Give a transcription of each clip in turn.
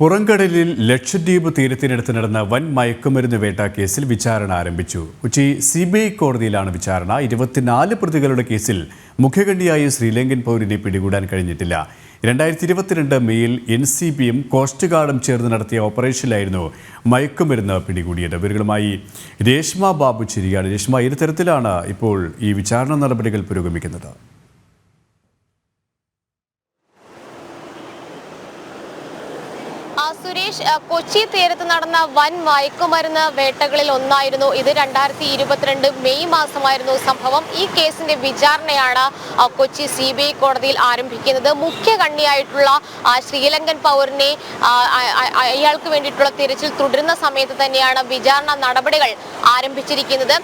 പുറംകടലിൽ ലക്ഷദ്വീപ് തീരത്തിനടുത്ത് നടന്ന വൻ മയക്കുമരുന്ന് വേട്ട കേസിൽ വിചാരണ ആരംഭിച്ചു. കൊച്ചി സി ബി ഐ കോടതിയിലാണ് വിചാരണ. ഇരുപത്തിനാല് പ്രതികളുടെ കേസിൽ മുഖ്യകണ്ണിയായ ശ്രീലങ്കൻ പൗരനെ പിടികൂടാൻ കഴിഞ്ഞിട്ടില്ല. രണ്ടായിരത്തി ഇരുപത്തിരണ്ട് മെയ്യിൽ എൻ സി ബിയും കോസ്റ്റ് ഗാർഡും ചേർന്ന് നടത്തിയ ഓപ്പറേഷനിലായിരുന്നു മയക്കുമരുന്ന് പിടികൂടിയത്. ഇവരുമായി രേഷ്മ ബാബു ചിരിയാണ്. രേഷ്മ ഏത് തരത്തിലാണ് ഇപ്പോൾ ഈ വിചാരണ നടപടികൾ പുരോഗമിക്കുന്നത്? സുരേഷ് കൊച്ചി തീരത്ത് നടന്ന വൻ മയക്കുമരുന്ന് വേട്ടകളിൽ ഒന്നായിരുന്നു. ഇത് രണ്ടായിരത്തി ഇരുപത്തിരണ്ട് മെയ് മാസമായിരുന്നു സംഭവം. ഈ കേസിന്റെ വിചാരണയാണ് കൊച്ചി സി ബി ഐ കോടതിയിൽ ആരംഭിക്കുന്നത്. മുഖ്യ കണ്ണിയായിട്ടുള്ള ശ്രീലങ്കൻ പൗരനെ അയാൾക്ക് വേണ്ടിയിട്ടുള്ള തിരച്ചിൽ തുടരുന്ന സമയത്ത് തന്നെയാണ് വിചാരണ നടപടികൾ ആരംഭിച്ചിരിക്കുന്നത്.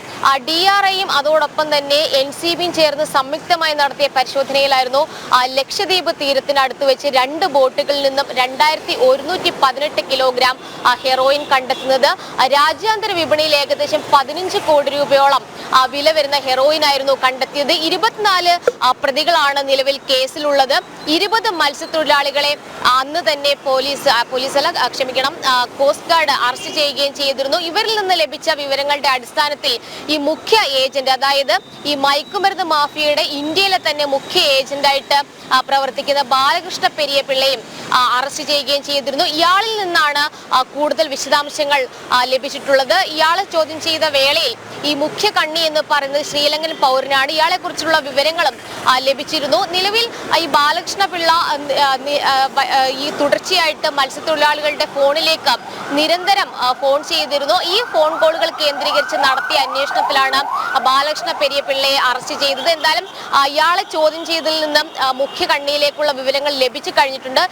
ഡി ആർ ഐയും അതോടൊപ്പം തന്നെ എൻ സി ബിയും ചേർന്ന് സംയുക്തമായി നടത്തിയ പരിശോധനയിലായിരുന്നു ലക്ഷദ്വീപ് തീരത്തിനടുത്ത് വെച്ച് രണ്ട് ബോട്ടുകളിൽ നിന്നും രണ്ടായിരത്തി ഒരുന്നൂറ്റി പതിനെട്ട് കിലോഗ്രാം ഹെറോയിൻ കണ്ടെത്തുന്നത്. രാജ്യാന്തര വിപണിയിൽ ഏകദേശം പതിനഞ്ച് കോടി രൂപയോളം വില വരുന്ന ഹെറോയിൻ ആയിരുന്നു കണ്ടെത്തിയത്. ഇരുപത്തിനാല് പ്രതികളാണ് നിലവിൽ കേസിലുള്ളത്. ഇരുപത് മത്സ്യത്തൊഴിലാളികളെ അന്ന് തന്നെ പോലീസ് പോലീസ് അല്ല ക്ഷമിക്കണം കോസ്റ്റ് ഗാർഡ് അറസ്റ്റ് ചെയ്യുകയും ചെയ്തിരുന്നു. ഇവരിൽ നിന്ന് ലഭിച്ച വിവരങ്ങളുടെ അടിസ്ഥാനത്തിൽ ഈ മുഖ്യ ഏജന്റ് അതായത് ഈ മയക്കുമരുന്ന് മാഫിയയുടെ ഇന്ത്യയിലെ തന്നെ മുഖ്യ ഏജന്റായിട്ട് പ്രവർത്തിക്കുന്ന ബാലകൃഷ്ണ പെരിയ പിള്ളയും അറസ്റ്റ് ചെയ്യുകയും ചെയ്തിരുന്നു. ഇയാളിൽ നിന്നാണ് കൂടുതൽ വിശദാംശങ്ങൾ ലഭിച്ചിട്ടുള്ളത്. ഇയാളെ ചോദ്യം ചെയ്ത വേളയിൽ ഈ മുഖ്യ കണ്ണി എന്ന് പറയുന്നത് ശ്രീലങ്കൻ പൗരനാണ്. ഇയാളെ കുറിച്ചുള്ള വിവരങ്ങളും ലഭിച്ചിരുന്നു. നിലവിൽ ഈ ബാലകൃഷ്ണ പിള്ള ഈ തുടർച്ചയായിട്ട് മത്സ്യത്തൊഴിലാളികളുടെ ഫോണിലേക്ക് നിരന്തരം ഫോൺ ചെയ്തിരുന്നു. ഈ ഫോൺ കോളുകൾ കേന്ദ്രീകരിച്ച് നടത്തിയ അന്വേഷണത്തിലാണ് ബാലകൃഷ്ണ പെരിയ പിള്ളയെ അറസ്റ്റ് ചെയ്തത്. എന്തായാലും അയാളെ ചോദ്യം ചെയ്തതിൽ നിന്നും മുഖ്യ കണ്ണിയിലേക്കുള്ള വിവരങ്ങൾ ലഭിച്ചു കഴിഞ്ഞിട്ടുണ്ട്.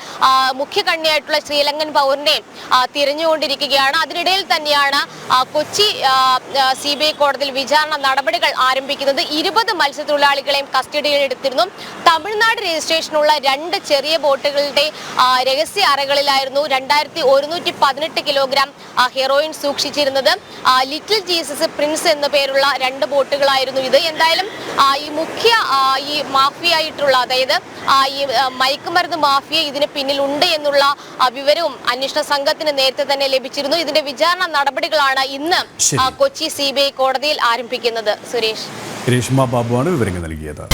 മുഖ്യ കണ്ണിയായിട്ടുള്ള ശ്രീലങ്കൻ പൗരനെ തിരഞ്ഞുകൊണ്ടിരിക്കുകയാണ്. അതിനിടയിൽ തന്നെയാണ് കൊച്ചി സി ബി ഐ കോടതിയിൽ വിചാരണ നടപടികൾ ആരംഭിക്കുന്നത്. ഇരുപത് മത്സ്യത്തൊഴിലാളികളെയും കസ്റ്റഡിയിൽ എടുത്തിരുന്നു. തമിഴ്നാട് രജിസ്ട്രേഷനുള്ള രണ്ട് ചെറിയ ബോട്ടുകളുടെ രഹസ്യ അറകളിലായിരുന്നു രണ്ടായിരത്തി ഒരുന്നൂറ്റി പതിനെട്ട് കിലോഗ്രാം ഹെറോയിൻ സൂക്ഷിച്ചിരുന്നത്. ലിറ്റിൽ ജീസസ് പ്രിൻസ് എന്ന പേരുള്ള രണ്ട് ബോട്ടുകളായിരുന്നു ഇത്. എന്തായാലും ഈ മുഖ്യ ഈ മാഫിയായിട്ടുള്ള അതായത് ഈ മയക്കുമരുന്ന് മാഫിയ ഇതിന് പിന്നിലുണ്ട് എന്നുള്ള ആ, വിവരവും അന്വേഷണ സംഘത്തിന് നേരത്തെ തന്നെ ലഭിച്ചിരുന്നു. ഇതിന്റെ വിചാരണ നടപടികളാണ് ഇന്ന് കൊച്ചി സി കോടതിയിൽ ആരംഭിക്കുന്നത്. സുരേഷ്. രേഷ്മ ബാബുവാണ് വിവരങ്ങൾ നൽകിയത്.